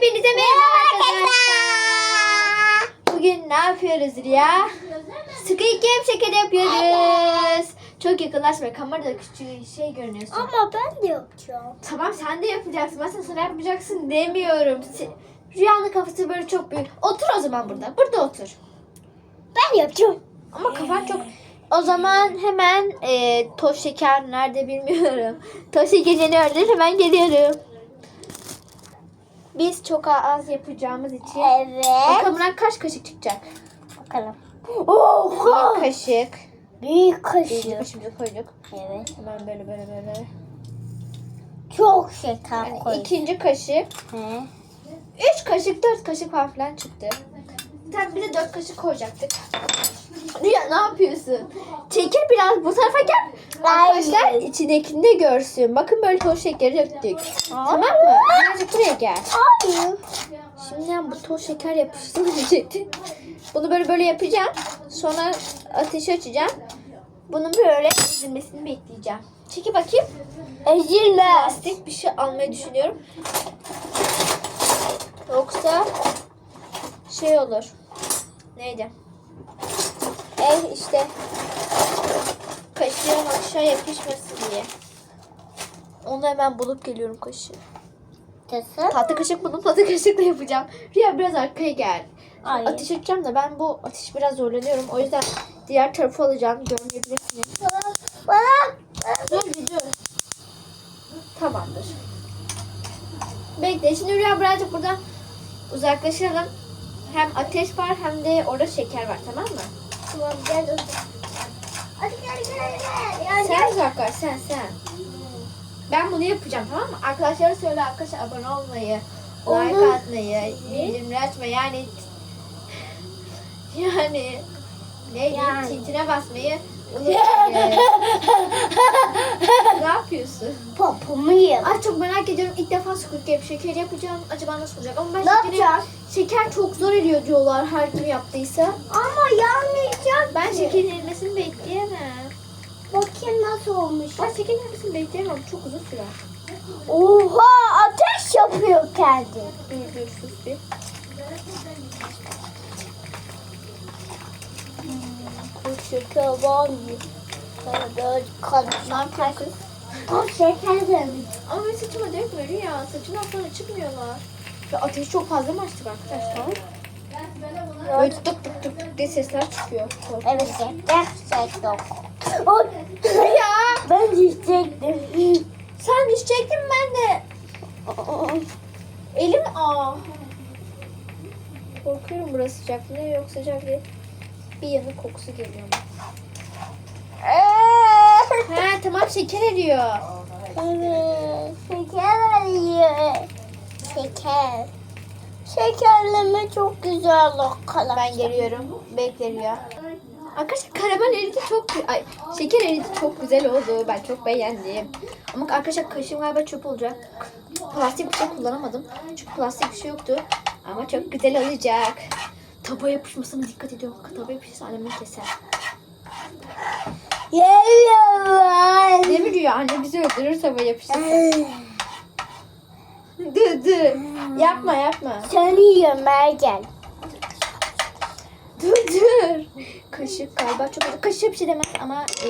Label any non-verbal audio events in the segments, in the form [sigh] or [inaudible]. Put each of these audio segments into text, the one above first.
Hepinize merhaba arkadaşlar. Bugün ne yapıyoruz Rüya? Squid Game şekeri yapıyoruz. Çok yakınlaşma. Kamerada küçük şey görünüyorsun. Ama ben de yapacağım. Tamam sen de yapacaksın. Ben sana sana yapmayacaksın demiyorum. Rüyanın kafası böyle çok büyük. Otur o zaman burada. Burada otur. Ben yapacağım. Ama kafan çok... O zaman hemen e, toz şeker nerede bilmiyorum. [laughs] Toz şekerini ördüm hemen geliyorum. Biz çok az yapacağımız için. Evet. Bakalım kaç kaşık çıkacak? Bakalım. Bir Oha. kaşık. Büyük Bir kaşık. kaşık koyduk. Evet. Hemen böyle böyle böyle. Çok şeker Yani koy. ikinci kaşık. He. Üç kaşık, dört kaşık falan filan çıktı. Tabii bir de dört kaşık koyacaktık. Rüya ne yapıyorsun? Çekil biraz bu tarafa gel. Arkadaşlar içindekini de görsün. Bakın böyle toz şekeri döktük. Tamam mı? Birazcık buraya gel. Hayır. Şimdiden bu toz şeker yapışsın diyecektim. Bunu böyle böyle yapacağım. Sonra ateşi açacağım. Bunun böyle ezilmesini bekleyeceğim. Çeki bakayım. Ezilme. Plastik bir şey almayı düşünüyorum. Yoksa şey olur. Neydi? Eh işte kaşığım aşağı yapışmasın diye. Onu hemen bulup geliyorum kaşığı. Nasıl? Tahta kaşık bulup tahta kaşıkla yapacağım. Rüya biraz arkaya gel. Hayır. Ateş edeceğim de ben bu ateş biraz zorlanıyorum. O yüzden diğer tarafı alacağım. Görmeyebilirsiniz. Bana. Dur bir dur. Tamamdır. Bekle. Şimdi Rüya birazcık buradan uzaklaşalım. Hem ateş var hem de orada şeker var tamam mı? Tamam gel dur. Hadi gel gel gel. Ya Sen uzaklaş sen sen. Ben bunu yapacağım tamam mı? Arkadaşlara söyle arkadaşlar abone olmayı, like atmayı, bildirimleri açmayı yani [laughs] yani neydi? Yani. Tintine basmayı. Ne yapıyorsun? Popomu ye. Ay çok merak ediyorum. İlk defa Squid Game şeker yapacağım. Acaba nasıl olacak? Ama ben Ne şekeri, yapacağız? şeker çok zor eriyor diyorlar her kim yaptıysa. Ama yanmayacak. Ben şekerin erimesini bekleyemem. Bakayım nasıl olmuş. Ben şekerin erimesini bekleyemem. Çok uzun sürer. Oha ateş yapıyor kendi. Sus bir. Şeker var mı? Böyle yapıyorsun kız? O şeker demiş. Ama ben saçıma dökmüyor ya. Saçından sonra çıkmıyorlar. Ve ateşi çok fazla mı açtık arkadaşlar? Böyle tık tık tık tık diye sesler çıkıyor. Korkunç. Evet şeker şeker. O Ya ben yiyecektim. sen düşecektin ben de. Elim aa. Korkuyorum burası sıcak mı yok sıcak değil. Bir yanık kokusu geliyor. Ha tamam şeker eriyor. Evet, şeker arıyor. Şeker. Şekerleme çok güzel arkadaşlar. Ben geliyorum. Bekle ya. Arkadaşlar karamel eridi çok ay şeker eridi çok güzel oldu. Ben çok beğendim. Ama arkadaşlar kaşığım galiba çöp olacak. Plastik bir şey kullanamadım. Çünkü plastik bir şey yoktu. Ama çok güzel olacak. Tava yapışmasına dikkat ediyorum. Tava yapışırsa annemin keser. Değil mi Rüya? Anne bizi öldürür tava yapışırsa. dur dur. Yapma yapma. Seni yiyorum gel. Dur dur. Kaşık galiba çok Kaşığı bir şey demez ama e,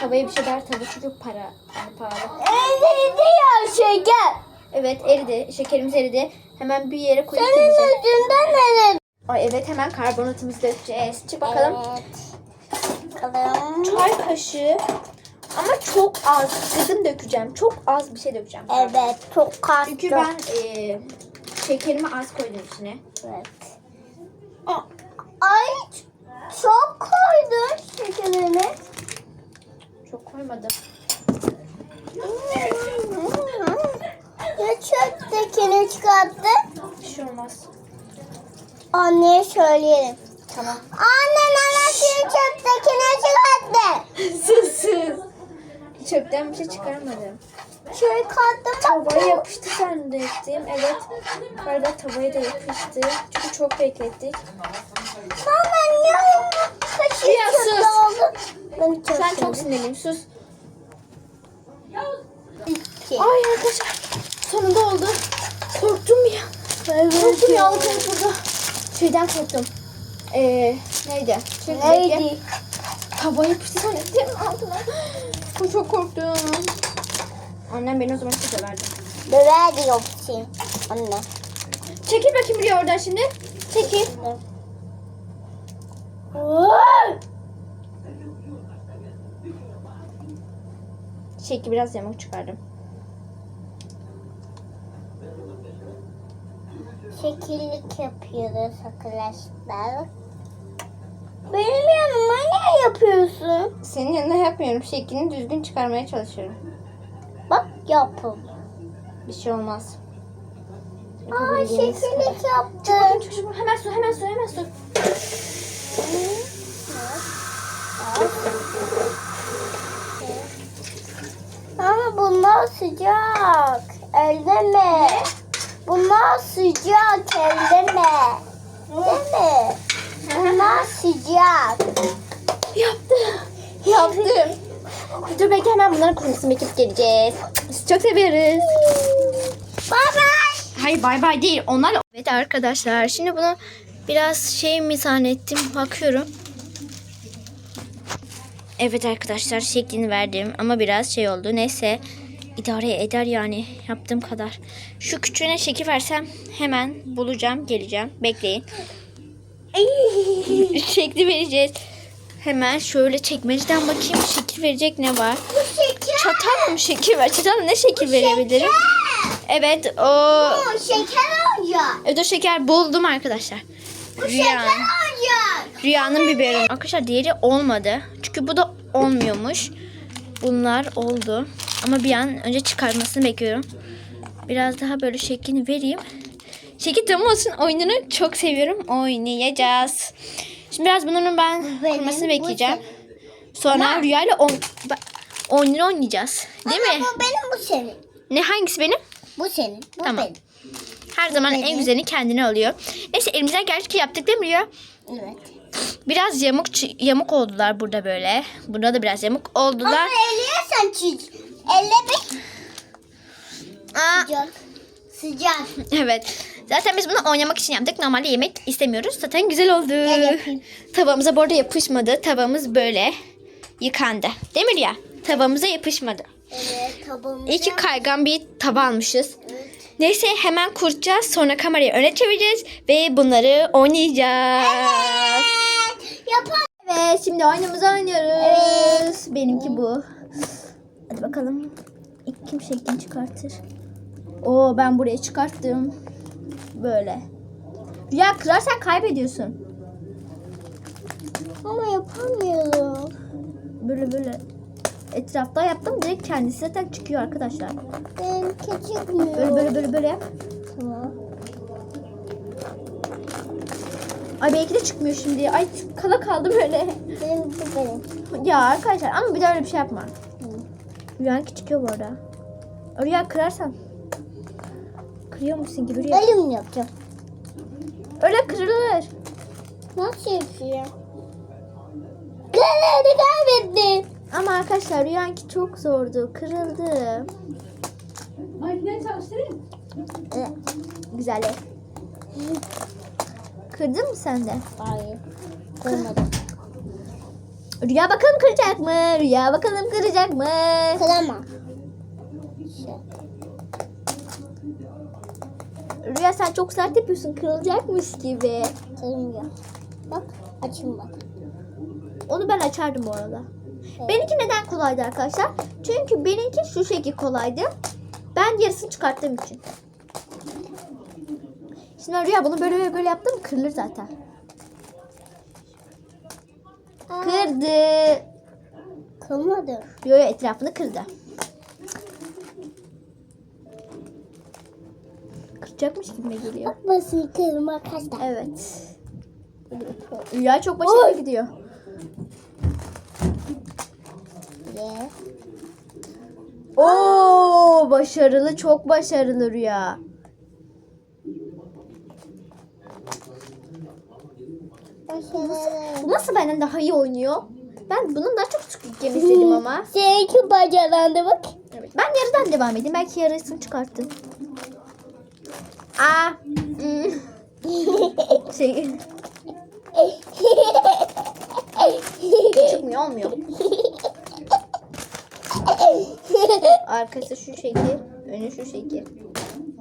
tavaya bir şey der. Tava çünkü para. Yani pahalı. Eridi ya şeker. Evet eridi. Şekerimiz eridi. Hemen bir yere koyup Senin yüzünden eridi. Ay evet hemen karbonatımızı dökeceğiz. Çık bakalım. Evet. Bakalım. Çay kaşığı. Ama çok az. Kızım dökeceğim. Çok az bir şey dökeceğim. Evet çok kastım. Çünkü ben e, şekerimi az koydum içine. Evet. Ay çok koydun şekerini. Çok koymadım. Ya çöptekini çıkarttın. Bir şey olmaz. Anneye söyleyelim. Tamam. Anne anasını çöptekini çıkarttı. sus sus. Çöpten bir şey çıkarmadım. Çıkarttım bak. Tavaya yapıştı zannettim. Evet. Yukarıda tavaya da yapıştı. Çünkü çok beklettik. Bana niye kaşığı Ya sus. oldu? Ben çok Sen çok sinirliyim. Sus. İki. Ay arkadaşlar. Sonunda oldu. Korktum ya. Korktum ya korktum. Şeyden korktum. Ee, neydi? Çünkü Neydi? Hava yapıştı zannettim altına. Çok, çok korktum. Annem beni o zaman çok severdi. Bebeğe de yoksun. Anne. Çekil bakayım buraya oradan şimdi. Çekil. Çekil biraz yamuk çıkardım. Şekillik yapıyoruz arkadaşlar. Benim yanıma ne yapıyorsun? Senin yanına yapmıyorum. Şeklini düzgün çıkarmaya çalışıyorum. Bak yapım. Bir şey olmaz. Aa şekillik yaptım. Çabuk, çabuk, çabuk. Hemen su, hemen su, hemen su. Ama bunlar sıcak. Elleme. Bunlar sıcak. Elleme. Değil mi? Bunlar sıcak. Yaptım. Yaptım. Dur belki hemen bunların kurumasını bekip geleceğiz. Sizi çok seviyoruz. Bye bye. Hayır bay bay değil. Onlar Evet arkadaşlar şimdi bunu biraz şey mi zannettim bakıyorum. Evet arkadaşlar şeklini verdim ama biraz şey oldu. Neyse idare eder yani yaptığım kadar. Şu küçüğüne şekil versem hemen bulacağım geleceğim. Bekleyin. [laughs] Şekli vereceğiz. Hemen şöyle çekmeceden bakayım şekil verecek ne var. Şeker. Çatal mı şekil ver? Çatal ne şekil verebilirim? Evet o Bu şeker olacak. Ödo şeker buldum arkadaşlar. Rüya. Şeker olacak. Rüyanın biberi. Arkadaşlar diğeri olmadı. Çünkü bu da olmuyormuş. Bunlar oldu. Ama bir an önce çıkarmasını bekliyorum. Biraz daha böyle şeklini vereyim. Şekil tam olsun oyununu çok seviyorum. Oynayacağız. Şimdi biraz bunun ben Benim, kurumasını bu bekleyeceğim. Sonra rüyayla on, ba- oyununu oynayacağız. Değil Ama mi? bu benim bu senin. Ne hangisi benim? Bu senin. Bu Tamam. benim. Her zaman en Benim. güzelini kendine alıyor. Neyse elimizden gerçekten yaptık değil mi Rüya? Evet. Biraz yamuk yamuk oldular burada böyle. Burada da biraz yamuk Ama oldular. elliyorsan çiz. Elle bir. Aa, Sıcak. Sıcak. evet. Zaten biz bunu oynamak için yaptık. Normalde yemek istemiyoruz. Zaten güzel oldu. Gel yapayım. Tavamıza bu arada yapışmadı. Tavamız böyle yıkandı. Değil mi Rüya? Tavamıza yapışmadı. Evet tabağımıza. İyi ki kaygan bir tava almışız. Neyse hemen kuracağız. Sonra kamerayı öne çevireceğiz. Ve bunları oynayacağız. Yapalım. Evet şimdi oyunumuzu oynuyoruz. Benimki bu. Hadi bakalım. İlk kim şeklini çıkartır? Oo ben buraya çıkarttım. Böyle. Rüya kırarsan kaybediyorsun. Ama yapamıyorum. Böyle böyle. Etrafta yaptım direkt kendisi zaten çıkıyor arkadaşlar. Benimki çıkmıyor. Böyle böyle böyle böyle yap. Tamam. Ay belki de çıkmıyor şimdi. Ay kala kaldı böyle. Benimki benim. Ya arkadaşlar ama bir daha öyle bir şey yapma. Rüyanki çıkıyor bu arada. Rüya kırarsan. Kırıyor musun gibi Rüya? Elim yapacağım. Öyle kırılır. Nasıl yapıyor? Kalemi kaybettim. Ama arkadaşlar Rüyanki çok zordu. Kırıldı. Makine çalıştırayım. Evet. Güzel. Kırdın mı sen de? Hayır. Kırmadım. Rüya bakalım kıracak mı? Rüya bakalım kıracak mı? Kırama. Rüya sen çok sert yapıyorsun. Kırılacakmış gibi. Kırmıyor. Bak açın bak. Onu ben açardım bu arada. Benimki neden kolaydı arkadaşlar? Çünkü benimki şu şekil kolaydı. Ben yarısını çıkarttığım için. Şimdi Rüya bunu böyle böyle böyle yaptım kırılır zaten. Kırdı. Kırmadı. Yo yo etrafını kırdı. Kıracakmış gibi geliyor. Basın kırma arkadaşlar. Evet. Rüya çok başarılı gidiyor. Ye. Oo başarılı çok başarılı Rüya. Başarılı. Bu nasıl benden daha iyi oynuyor? Ben bunun daha çok Squid Game izledim ama. Seninki bacalandı bak. Evet. Ben yarıdan devam edeyim. Belki yarısını çıkarttım. Aa. hmm, [laughs] Şey çıkmıyor olmuyor. Arkası şu şekil, önü şu şekil.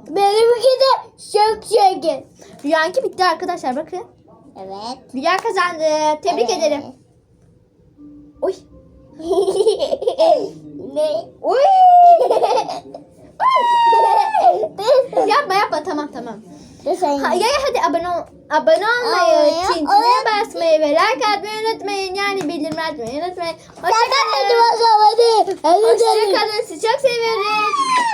Benimki de çok şeker. Rüyanki bitti arkadaşlar bakın. Evet. Rüya kazandı. Tebrik Evet. ederim. Oy. [laughs] ne? Oy. [laughs] yapma yapma tamam tamam. Ha, ya, ya, hadi abone ol, abone olmayı, çintine basmayı ve like atmayı unutmayın. Yani bildirim atmayı unutmayın. Hoşçakalın. Hoşçakalın. Sizi çok seviyoruz.